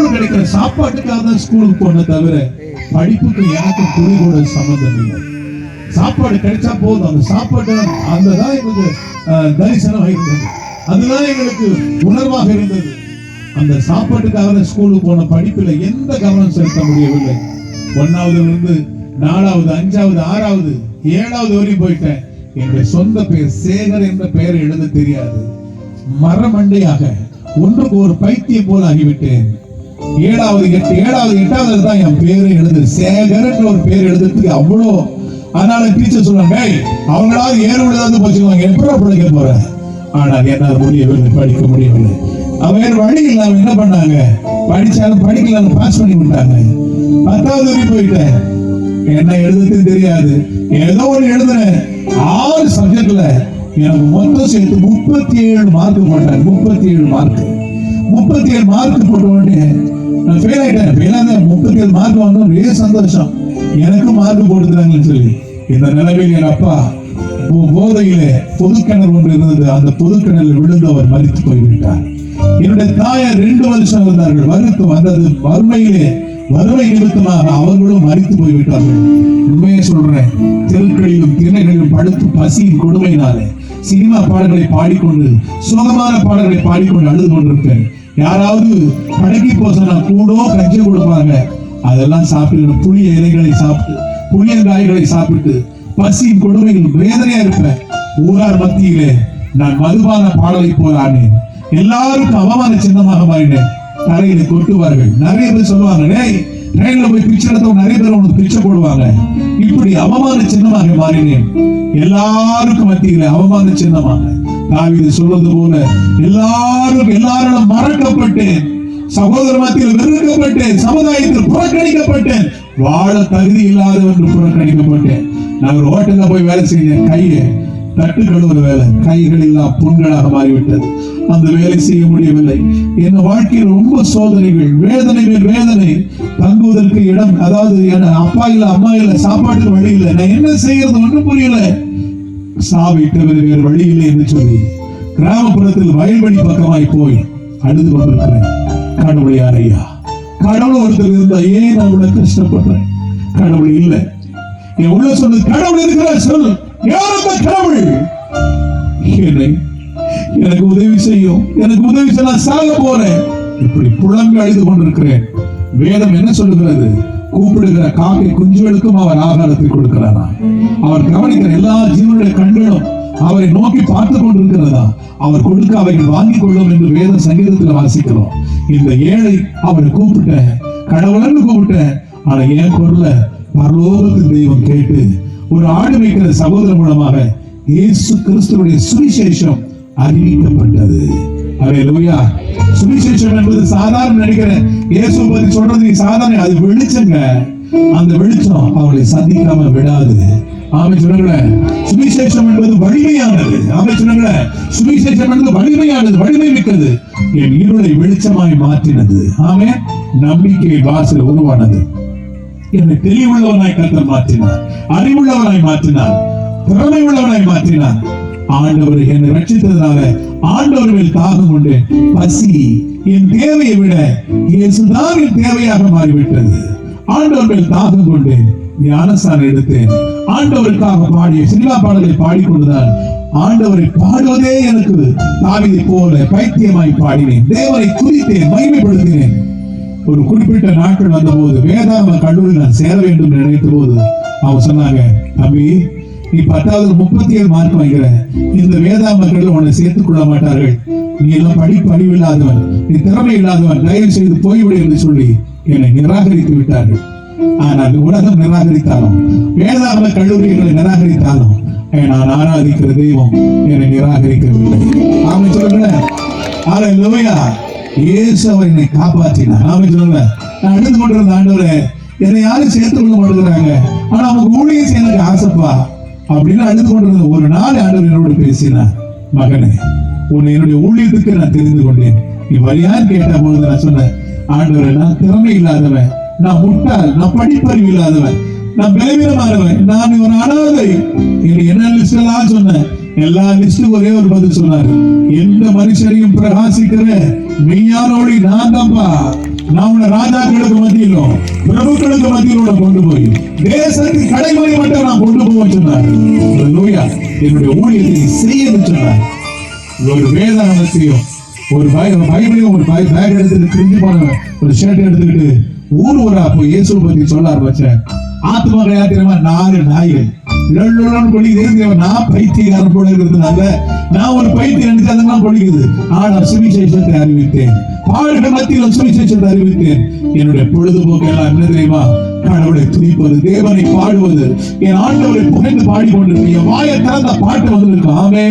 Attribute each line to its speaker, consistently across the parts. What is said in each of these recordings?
Speaker 1: School கிடைக்கிற சாப்பாட்டுக்காக தான் ஸ்கூலுக்கு போன தவிர படிப்புக்கு எனக்கு துணி கூட சம்மந்தம் இல்லை. சாப்பாடு கிடைச்சா போதும். அந்த சாப்பாடு அந்த தான் எங்களுக்கு தரிசனம் இருந்தது அதுதான் எங்களுக்கு உணர்வாக இருந்தது. அந்த சாப்பாட்டுக்காக தான் ஸ்கூலுக்கு போன படிப்புல எந்த கவனம் செலுத்த முடியவில்லை. ஒன்னாவதுல இருந்து நாலாவது அஞ்சாவது ஆறாவது ஏழாவது வரையும் போயிட்டேன். என்னுடைய சொந்த பெயர் சேகர் என்ற பெயர் எழுத தெரியாது. மரமண்டையாக ஒன்றுக்கு ஒரு பைத்தியம் போல் ஆகிவிட்டேன். ஏழாவது எட்டு ஏழாவது எட்டாவது தான் என் பேரு எழுது சேகர்ன்ற ஒரு பேர் எழுதுறதுக்கு அவ்வளோ. அதனால டீச்சர் சொல்லுவாங்க அவங்களாவது ஏறு விழுதாந்து போச்சுக்குவாங்க எப்படி பிழைக்க போற. ஆனால் என்னால் முடியவில்லை படிக்க முடியவில்லை. அவன் வேற வழி இல்லாம என்ன பண்ணாங்க? படிச்சாலும் படிக்கலன்னு பாஸ் பண்ணி விட்டாங்க. பத்தாவது வரைக்கும் போயிட்டேன். என்ன எழுதுறது தெரியாது. ஏதோ ஒரு எழுதுனேன் ஆறு சப்ஜெக்ட்ல எனக்கு மொத்தம் சேர்த்து முப்பத்தி ஏழு மார்க் போட்டாங்க. முப்பத்தி ஏழு மார்க் முப்பத்தி ஏழு மார்க் போட்ட உடனே நான் ஃபெயில் ஆயிட்டேன். ஃபெயில் ஆக முப்பத்தி ஏழு மார்க் வாங்கணும் ஒரே சந்தோஷம். எனக்கும் மார்க் போட்டுக்கிறாங்கன்னு சொல்லி. இந்த நிலைமையில் என் அப்பா போதையிலே பொதுக்கிணறு ஒன்று இருந்தது. அந்த பொதுக்கிணறில் விழுந்து அவர் மறித்து போய்விட்டார். என்னுடைய தாயார் ரெண்டு வருஷம் இருந்தார்கள். வருத்து வந்தது. வறுமையிலே வறுமை நிமித்தமாக அவர்களும் மறித்து போய்விட்டார்கள். உண்மையை சொல்றேன். தெருக்களிலும் திணைகளிலும் படுத்து பசியின் கொடுமையினாலே சினிமா பாடல்களை பாடிக்கொண்டு சுகமான பாடல்களை பாடிக்கொண்டு அழுது கொண்டிருப்பேன். யாராவது கடைக்கு போசனா கூடோ கஞ்சி கொடுப்பாங்க. அதெல்லாம் சாப்பிட்டு புளிய இலைகளை சாப்பிட்டு புளியங்காய்களை சாப்பிட்டு பசியின் கொடுமையில் வேதனையா இருப்பேன். ஊரார் மத்தியிலே நான் மதுபான பாடலை போல ஆனேன் எல்லாருக்கும் அவமான சின்னமாக மாறினேன். தரையில கொட்டுவார்கள். நிறைய பேர் சொல்லுவாங்க டேய் ட்ரெயின்ல போய் பிச்சை எடுத்தவங்க நிறைய பேர் உனக்கு பிச்சை போடுவாங்க. இப்படி அவமான சின்னமாக மாறினேன். எல்லாருக்கும் மத்தியில அவமான சின்னமாக. தாவிது சொல்வது போல எல்லாரும் எல்லாரும் மறக்கப்பட்டேன். சகோதர மத்தியில் வெறுக்கப்பட்டேன். சமுதாயத்தில் புறக்கணிக்கப்பட்டேன். வாழ தகுதி இல்லாதவன் என்று புறக்கணிக்கப்பட்டேன். நான் ஒரு ஹோட்டல்ல போய் வேலை செய்ய கையை தட்டு கழுவுற வேலை. கைகள் எல்லாம் புண்களாக மாறிவிட்டது. அந்த வேலை செய்ய முடியவில்லை. என் வாழ்க்கையில் ரொம்ப சோதனைகள் வேதனை மேல் வேதனை. தங்குவதற்கு இடம் அதாவது என அப்பா இல்ல அம்மா இல்ல சாப்பாட்டுக்கு வழி இல்லை. நான் என்ன செய்யறது ஒன்றும் புரியல. சாவை வேறு வழி இல்லை என்று சொல்லி கிராமப்புறத்தில் வயல்வெளி பக்கமாய் போய் அழுது கொண்டிருக்கிறேன். கடவுளை யாரையா கடவுள் ஒருத்தர் இருந்தா ஏன் நான் உள்ள கஷ்டப்படுறேன்? கடவுள் இல்லை. என் உள்ள சொன்னது கடவுள் இருக்கிற சொல். யார் அந்த கடவுள். என்னை எனக்கு உதவி செய்யும் எனக்கு உதவி செய்ய நான் சாக போறேன். இப்படி புலங்கு அழுது கொண்டிருக்கிறேன். வேதம் என்ன சொல்லுகிறது? கூப்பிடுகிற காக்கை குஞ்சுகளுக்கும் அவர் ஆகாரத்தை கொடுக்கிறாரா. அவர் கவனிக்கிற எல்லா ஜீவனுடைய கண்களும் அவரை நோக்கி பார்த்து கொண்டிருக்கிறதா? அவர் கொடுக்க அவைகள் வாங்கிக் கொள்ளும் என்று வேத சங்கீதத்தில் வாசிக்கிறோம். இந்த ஏழை அவரை கூப்பிட்ட கடவுளன்னு கூப்பிட்ட ஆனா என் குரல பரலோகத்தின் தெய்வம் கேட்டு ஒரு ஆடு வைக்கிற சகோதரன் மூலமாக இயேசு கிறிஸ்துவனுடைய சுவிசேஷம் அறிவிக்கப்பட்டது. அலையலூயா சுவிசேஷம் என்பது சாதாரண நடிக்கிறேன் இயேசு பத்தி சொல்றது நீ சாதாரண அது வெளிச்சங்க. அந்த வெளிச்சம் அவளை சந்திக்காம விடாது. ஆமை சொல்லுங்களேன். சுவிசேஷம் என்பது வலிமையானது. ஆமை சொல்லுங்களேன். சுவிசேஷம் என்பது வலிமையானது வலிமை மிக்கது என் இருளை வெளிச்சமாய் மாற்றினது. ஆமே நம்பிக்கை வாசல் உருவானது. என்னை தெளிவுள்ளவனாய் கர்த்தர் மாற்றினார். அறிவுள்ளவனாய் மாற்றினார். திறமை உள்ளவனாய் மாற்றினார். ஆண்டவர் என்னை ரட்சித்ததுனால ஆண்டவர் மேல் தாகம் உண்டு. பசி என் தேவையை விட இயேசுதான் என் தேவையாக மாறிவிட்டது. ஆண்டவர் மேல் தாகம் கொண்டேன் ஞானஸ்தானம் எடுத்தேன். ஆண்டவருக்காக பாடிய சினிமா பாடலை பாடிக்கொண்டுதான் ஆண்டவரை பாடுவதே எனக்கு தாவிதை போல பைத்தியமாய் பாடினேன். தேவனை குறித்தேன் மகிமைப்படுத்தினேன். ஒரு குறிப்பிட்ட நாட்கள் வந்தபோது வேதாம கல்லூரி நான் சேர வேண்டும் என்று நினைத்த போது அவங்க சொன்னாங்க தம்பி நீ பத்தாவது முப்பத்தி ஏழு மார்க் வாங்கிற. இந்த வேதா கல்லூரி உன்னை சேர்த்துக் கொள்ள மாட்டார்கள். நீ எல்லாம் படிப்பு அறிவில்லாதவன். நீ திறமை இல்லாதவன். தயவு செய்து போய்விடு என்று சொல்லி என்னை நிராகரித்து விட்டார்கள். ஆனால் உலகம் நிராகரித்தாலும் வேதாம கல்லூரிகளை நிராகரித்தாலும் நான் ஆராதிக்கிற தெய்வம் என்னை நிராகரிக்கவில்லை. ஆமை சொல்லுங்களேன். ஹalleluya இயேசு அவர் என்னை காப்பாற்றினார். ஆமே சொல்லுங்க நான் அழுது கொண்டிருந்த ஆண்டவரே என்னை யாரும் சேர்த்து கொள்ள மாட்டேங்கிறாங்க. ஆனா அவங்க ஊழியர் எனக்கு ஆசைப்பா. அப்படின்னு அழுது கொண்டிருந்த ஒரு நாள் ஆண்டவர் என்னோட பேசினார் மகனே உன்னை என்னுடைய ஊழியத்துக்கு நான் தெரிந்து கொண்டேன். நீ வழியார் கேட்ட பொழுது நான் சொன்னேன் ஆண்டவரே நான் திறமை இல்லாதவன் நான் முட்டாள் நான் படிப்பறிவு இல்லாதவன் நான் பலவீனமானவன் நான் ஒரு அனாதை. என்ன லிஸ்ட் எல்லாம் சொன்னேன். எல்லா லிஸ்டும் ஒரே ஒரு பதில் சொன்னாரு எந்த மனுஷனையும் பிரகாசிக்கிற மெய்யானோடி நான் தான்ப்பா. நான் மத்தியிலும் பிரபுக்களுக்கு மத்தியிலும் கொண்டு போய் தேசத்தின் கடைமுறை மட்டும் நான் கொண்டு போவேன் சொன்னார். என்னுடைய ஊழியத்தை செய்ய சொன்னார். ஒரு வேதாகமத்தையும் ஒரு பை- பைபிளையும் ஒரு பை- பேக் எடுத்துட்டு கிழிஞ்சு போன ஒரு ஷர்ட் எடுத்துக்கிட்டு ஊர் ஊரா போய் இயேசு பத்தி சொல்லார் ஆரம்பிச்சேன் ஆத்மா கையாத்திரமா நாலு நாய்கள். லொல்லொல்லொன்னு கொள்ளிக்குது. நான் பைத்தியக்காரன் போல இருக்கிறதுனால நான் ஒரு பைத்தியம் நினைச்சு அதெல்லாம் கொள்ளிக்குது. ஆனால் சுவிசேஷத்தை அறிவித்தேன். பாடுகள் மத்தியில் சுவிசேஷத்தை அறிவித்தேன். என்னுடைய பொழுதுபோக்கு எல்லாம் என்ன தெரியுமா? கடவுளை துதிப்பது தேவனை பாடுவது. என் ஆண்டவரை புகழ்ந்து பாடிக்கொண்டிருக்கேன் என் வாயை திறந்த பாட்டு வந்திருக்கு. ஆமே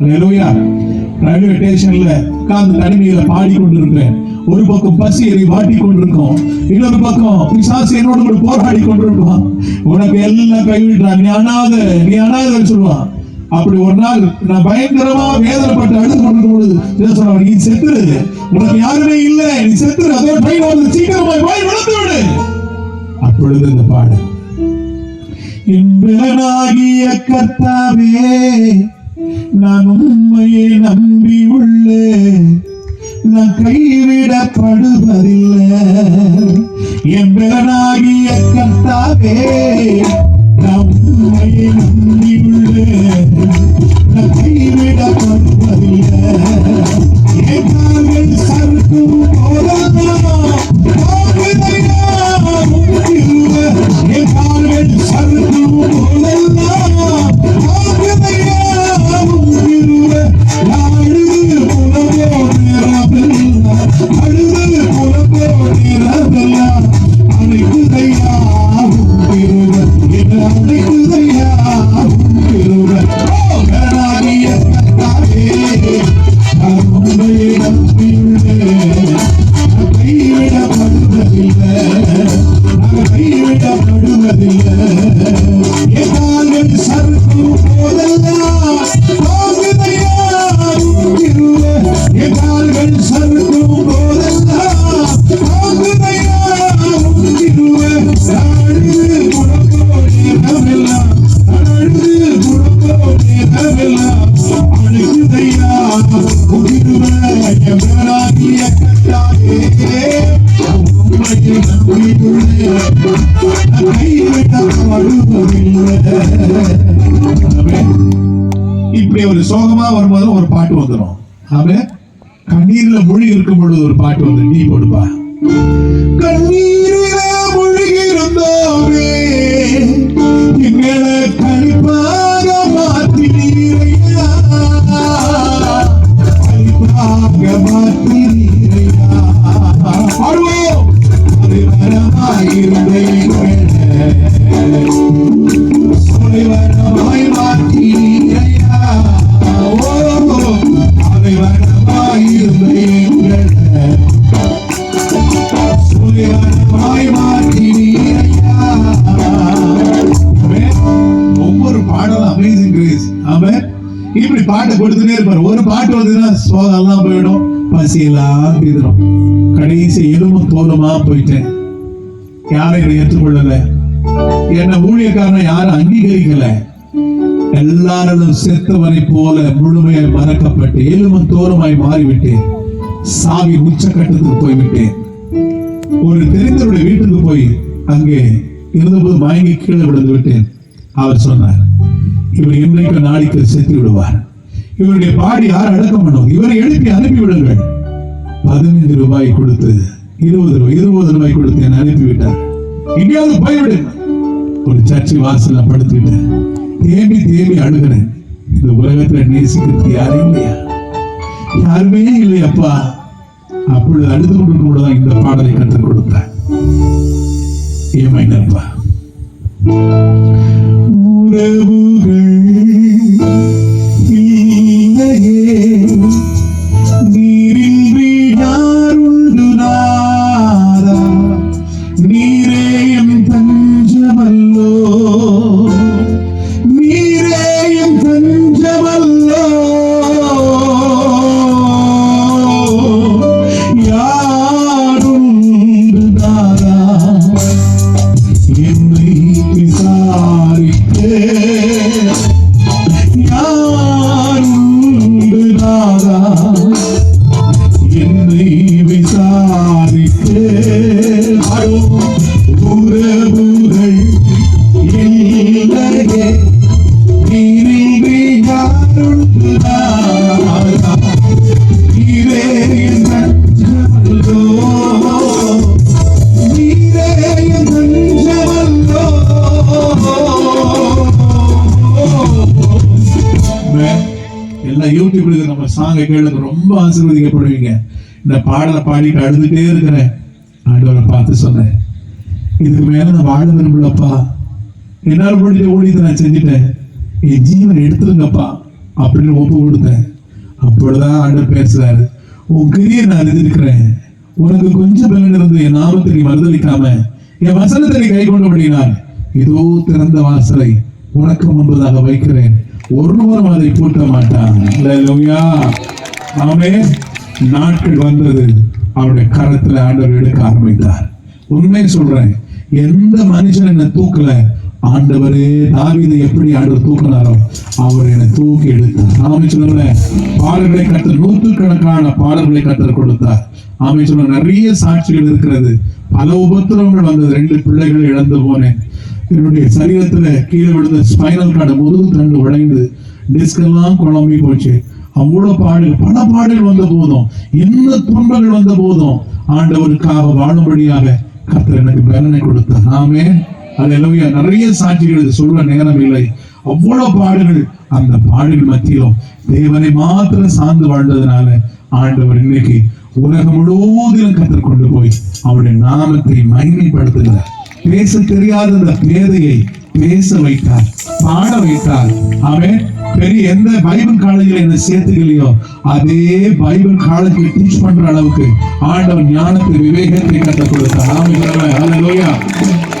Speaker 1: ஹalleluya. ரயில்வே ஸ்டேஷன்ல உட்கார்ந்து தனிமையில பாடிக்கொண்டிருப்பேன் ஒரு பக்கம் பசி எறி வாட்டி கொண்டிருக்கோம் இன்னொரு பக்கம் பிசாசு என்னோட கூட போராடி கொண்டிருப்பான் உனக்கு எல்லாம் கைவிடுறான் நீ அனாத நீ அனாதன்னு சொல்லுவான் அப்படி ஒரு நாள் நான் பயங்கரமா வேதனைப்பட்டு அழுது கொண்டிருக்கும் பொழுது இதை நீ செத்துரு. உனக்கு யாருமே இல்லை. நீ செத்துரு. அதே பையன் வந்து சீக்கிரமா போய் விழுந்து விடு. அப்பொழுது இந்த பாடு இன்பனாகிய கர்த்தாவே நான் உண்மையை நம்ப நான் கைவிடப்படுவதில்லை என்பனாகிய கர்த்தாவே இப்படி ஒரு சோகமா வரும்போது ஒரு பாட்டு வந்துடும் ஆமே? கண்ணீர்ல மொழி இருக்கும் பொழுது ஒரு பாட்டு வந்து நீ போடுப்பா. கண்ணீரில மொழி இருந்தோமே எங்களை கழிப்பாக மாற்றினீரையா? கழிப்பாக மாற்றினீரையா? பாடுவோம் பாட்டு வந்ததுன்னா சோகம்லாம் போயிடும். பசியெல்லாம் தீர்ந்துடும் கடைசி எலும்பும் தோலுமா போயிட்டேன். யாரும் என்னை ஏற்றுக்கொள்ளல. என்ன ஊழியக்காரனை யாரும் அங்கீகரிக்கல. எல்லாரும் செத்தவனை போல முழுமையாய் மறக்கப்பட்டு எலும்பும் தோலுமாய் மாறிவிட்டேன். சாவி உச்சக்கட்டத்துக்கு போய்விட்டேன். ஒரு தெரிந்தவருடைய வீட்டுக்கு போய் அங்கே இருந்தபோது மயங்கி கீழே விழுந்து விட்டேன். அவர் சொன்னார் இவர் இன்றைக்கு நாளைக்கு செத்து விடுவார். இவருடைய பாடி யார் அடக்கம் பண்ணும்? இவரை எழுப்பி அனுப்பிவிடுங்கள் பதினைந்து ரூபாய் கொடுத்து இருபது ரூபாய் இருபது ரூபாய் கொடுத்து என்னை அனுப்பிவிட்டார் எங்கேயாவது போய்விடு. ஒரு சர்ச்சை வாசல படுத்துட்டு தேம்பி தேம்பி அழுகிறேன். இந்த உலகத்துல நேசிக்கிறது யாரும் இல்லையா? யாருமே இல்லையப்பா அப்பொழுது அழுது கொண்டு கூட தான் இந்த பாடலை கற்றுக் கொடுத்தார். ஏமைனப்பா உறவுகள் நம்ம சாங்க கேளுங்க. ரொம்ப ஆசீர்வதிக்கப்படுவீங்க. இந்த பாடலை பாடிட்டு அழுதுட்டே இருக்கிறேன். ஆண்டவரை பார்த்து சொன்னேன். இதுக்கு மேல நான் வாழ விரும்பலப்பா. என்னால் முடிஞ்ச ஊழியத்தை நான் செஞ்சுட்டேன். என் ஜீவனை எடுத்துருங்கப்பா அப்படின்னு ஒப்பு கொடுத்தேன். அப்பொழுதுதான் ஆண்டவர் பேசுறாரு. உன் கிரியை நான் அறிந்திருக்கிறேன். உனக்கு கொஞ்சம் பலன் இருந்து என் நாமத்தை நீ மறுதளிக்காம என் வசனத்தை நீ கை கொண்டபடினார் இதோ திறந்த வாசலை உனக்கு முன்பதாக வைக்கிறேன். ஒருவரும் அதை பூட்ட மாட்டான் அல்லேலூயா நாட்கள் வந்தது. அவருடைய கரத்துல ஆண்டவர் எடுக்க ஆரம்பித்தார். உண்மை சொல்றேன். எந்த மனுஷன் என்ன தூக்கல ஆண்டவரே தாவிதை எப்படி ஆண்டவர் தூக்கினாரோ அவர் என்னை தூக்கி எடுத்தார். ஆமை சொல்லுங்க பாடல்களை கற்று நூற்றுக்கணக்கான பாடல்களை கற்றுக் கொடுத்தார். ஆமை சொல்ல நிறைய சாட்சிகள் இருக்கிறது. பல உபத்திரவங்கள் வந்தது. ரெண்டு பிள்ளைகளை இழந்து போனேன். என்னுடைய சரீரத்துல கீழே விழுந்த ஸ்பைனல் கார்டு முதுகு தண்டு உடைந்து டிஸ்க் எல்லாம் குழம்பி போச்சு. அவ்வளவு பாடுகள் பல பாடுகள் வந்த போதும் என்ன துன்பங்கள் வந்த போதும் ஆண்டவருக்காக வாழும்படியாக கர்த்தர் எனக்கு பலனை கொடுத்தார். ஆமே எல்லாமே நிறைய சாட்சிகள் சொல்ல நேரம் இல்லை. அவ்வளவு பாடுகள் அந்த பாடுகள் மத்தியிலும் தேவனை மாத்திரம் சார்ந்து வாழ்ந்ததுனால ஆண்டவர் இன்னைக்கு உலகம் முழுவதிலும் கத்தர் கொண்டு போய் அவருடைய நாமத்தை மகிமைப்படுத்துகிறார். பேச தெரியாத அந்த பேச வைத்தார் பாட வைத்தார் அவன் பெரிய எந்த பைபிள் காலேஜில் என்ன சேர்த்துக்கலையோ அதே பைபிள் காலேஜில் டீச் பண்ற அளவுக்கு ஆண்டவன் ஞானத்தை விவேகத்தை கற்றுக் கொடுத்தார்.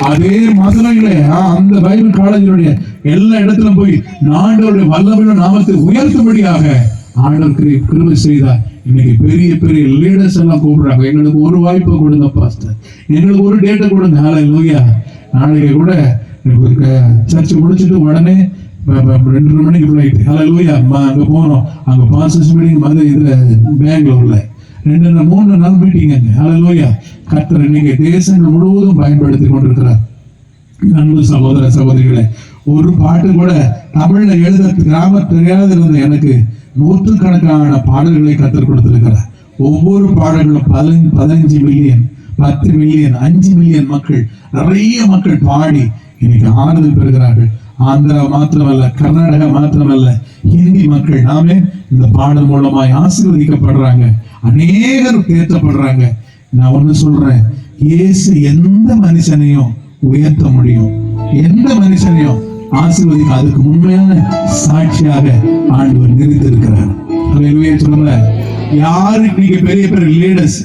Speaker 1: அதே மதுரையில அந்த பைபிள் காலேஜினுடைய எல்லா இடத்திலும் போய் ஆண்டவருடைய வல்லமையுள்ள நாமத்தை உயர்த்தும்படியாக ஆண்டவர் கிரு- கிருபை செய்தார். இன்னைக்கு பெரிய பெரிய லீடர்ஸ் எல்லாம் கூப்பிடுறாங்க. எங்களுக்கு ஒரு வாய்ப்பை கொடுங்க பாஸ்டர் எங்களுக்கு ஒரு டேட்டை கொடுங்க. ஹalleluya நாளைக்கு கூட சர்ச் முடிச்சுட்டு உடனே ரெண்டரை மணிக்கு ஃப்ளைட் ஹalleluya அம்மா அங்க போனோம். அங்க பாசஸ் மீட்டிங் மாதிரி இதில் பெங்களூர்ல ரெண்டு மூணு நாள் மீட்டிங் அங்கே. ஹலோ லூயா கர்த்தர் இன்னைக்கு தேசங்கள் முழுவதும் பயன்படுத்தி கொண்டிருக்கிறார். அன்பு சகோதர சகோதரிகளை ஒரு பாட்டு கூட தமிழ்ல எழுத கிராம தெரியாத இருந்த எனக்கு. நூற்றுக்கணக்கான பாடல்களை கற்றுக் கொடுத்திருக்கிறார். ஒவ்வொரு பாடல்களும் பதினஞ்சு பதினஞ்சு மில்லியன் பத்து மில்லியன் அஞ்சு மில்லியன் மக்கள் நிறைய மக்கள் பாடி இன்னைக்கு ஆறுதல் பெறுகிறார்கள். ஆந்திரா மாத்திரமல்ல கர்நாடகா மாத்திரமல்ல ஹிந்தி மக்கள் நாமே இந்த பாடல் மூலமாய் ஆசீர்வதிக்கப்படுறாங்க. அநேகர் தேற்றப்படுறாங்க நான் ஒண்ணு சொல்றேன் இயேசு எந்த மனுஷனையும் உயர்த்த முடியும். எந்த மனுஷனையும் ஆசீர்வதிக்க அதுக்கு உண்மையான சாட்சியாக ஆண்டவர் நிறுத்திருக்கிறார் அல்லேலூயா சொல்லுங்க. யாரு இன்னைக்கு பெரிய பெரிய லீடர்ஸ்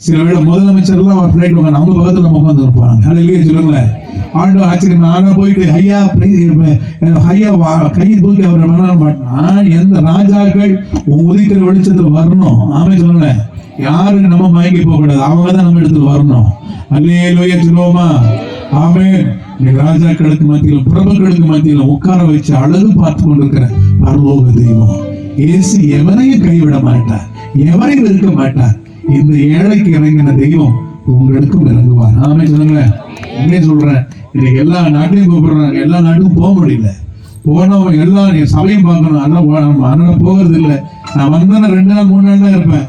Speaker 1: சில வேளை முதலமைச்சர்லாம் அவர் பிளைட் வாங்க அவங்க பக்கத்துல நம்ம உட்காந்து இருப்பாங்க. அல்லேலூயா சொல்லுங்களேன் ஆண்டு ஆச்சரியம் நாங்க போயிட்டு ஐயா ஐயா வா- கையை தூக்கி அவர் பண்ண மாட்டான் எந்த ராஜாக்கள் உன் உதிக்கிற வெளிச்சத்துல வரணும்? ஆமே சொல்லுங்களேன் யாருக்கு நம்ம மயங்கி போக கூடாது அவங்க தான் நம்ம இடத்துல வரணும். அல்லேலூயா சொல்லுவோமா? ஆமே நீ ராஜாக்களுக்கு மத்தியிலும் பிரபுக்களுக்கு மத்தியிலும் உட்கார வச்சு அழகு பார்த்து கொண்டிருக்கிற பரலோக தெய்வம். இயேசு எவரையும் கைவிட மாட்டார் எவரையும் இருக்க மாட்டார். இந்த ஏழைக்கு இறங்கின தெய்வம் உங்களுக்கும் இறங்குவார். ஆமே சொல்லுங்களேன் என்ன சொல்றேன். இன்னைக்கு எல்லா நாட்டையும் கூப்பிடுறாங்க எல்லா நாட்டுக்கும் போக முடியல. போனவன் எல்லாம் நீ சபையும் பார்க்கணும். அதெல்லாம் அதனால போகிறது இல்லை நான் வந்தேன்னா ரெண்டு நாள் மூணு நாள் தான் இருப்பேன்.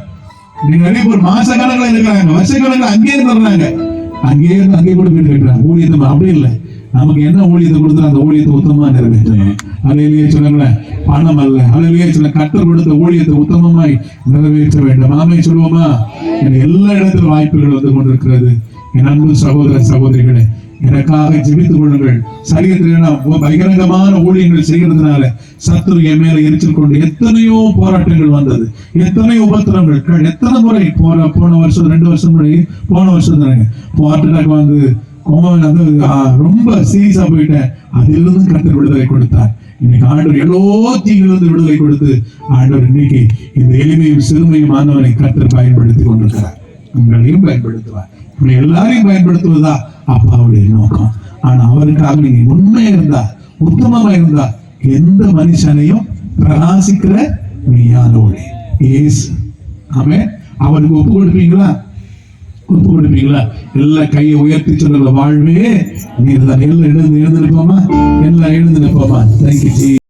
Speaker 1: நீங்க நிறைய பேர் மாச கணக்கில் இருக்கிறாங்க வருஷ கணக்கில் அங்கேயே இருந்துடுறாங்க. அங்கேயே இருந்து அங்கேயே கூட வீடு கட்டுறாங்க. ஊழியத்தை அப்படி இல்லை. நமக்கு என்ன ஊழியத்தை கொடுத்தா அந்த ஊழியத்தை உத்தமமா நிறைவேற்றணும் அலையிலேயே சொல்லுங்களேன் பணம் அல்ல. அலையிலேயே சொல்ல கட்டர் கொடுத்த ஊழியத்தை உத்தமமாய் நிறைவேற்ற வேண்டும். ஆமை சொல்லுவோமா? எனக்கு எல்லா இடத்திலும் வாய்ப்புகள் வந்து கொண்டிருக்கிறது. என் அன்பு சகோதர சகோதரிகளே எனக்காக ஜெபித்துக் கொள்ளுங்கள். சரீரத்தில் பகிரங்கமான ஊழியங்கள் செய்கிறதுனால சத்துரு என் மேல எரிச்சல் கொண்டு எத்தனையோ போராட்டங்கள் வந்தது. எத்தனையோ உபத்திரங்கள் க- எத்தனை முறை போன போன வருஷம் ரெண்டு வருஷம் முன்னாடி போன வருஷம் தானே? ஹார்ட் அட்டாக் வந்து ரொம்ப சீரியஸா போயிட்டேன். அதிலிருந்து கர்த்தர் விடுதலை கொடுத்தார். இன்னைக்கு ஆண்டவர் எல்லாத்தையும் தீங்கிலிருந்து விடுதலை கொடுத்து ஆண்டவர் இன்னைக்கு இந்த எளிமையும் சிறுமையும் ஆனவனை கர்த்தர் பயன்படுத்தி கொண்டிருக்கிறார். உங்களையும் பயன்படுத்துவார். இப்படி எல்லாரையும் பயன்படுத்துவதா அப்பாவுடைய நோக்கம். ஆனா அவருக்காக நீங்க உண்மையா இருந்தா உத்தமமா இருந்தா எந்த மனுஷனையும் பிரகாசிக்கிற மெய்யானோடு ஏசு. ஆமே அவருக்கு ஒப்பு கொடுப்பீங்களா? ஒப்பு கொடுப்பீங்களா? எல்லா கையை உயர்த்தி சொல்லுங்க வாழ்வே நீ எல்லாம் எழுந்து எழுந்து நிற்போமா? எல்லாம் எழுந்து நிற்போமா? Thank you G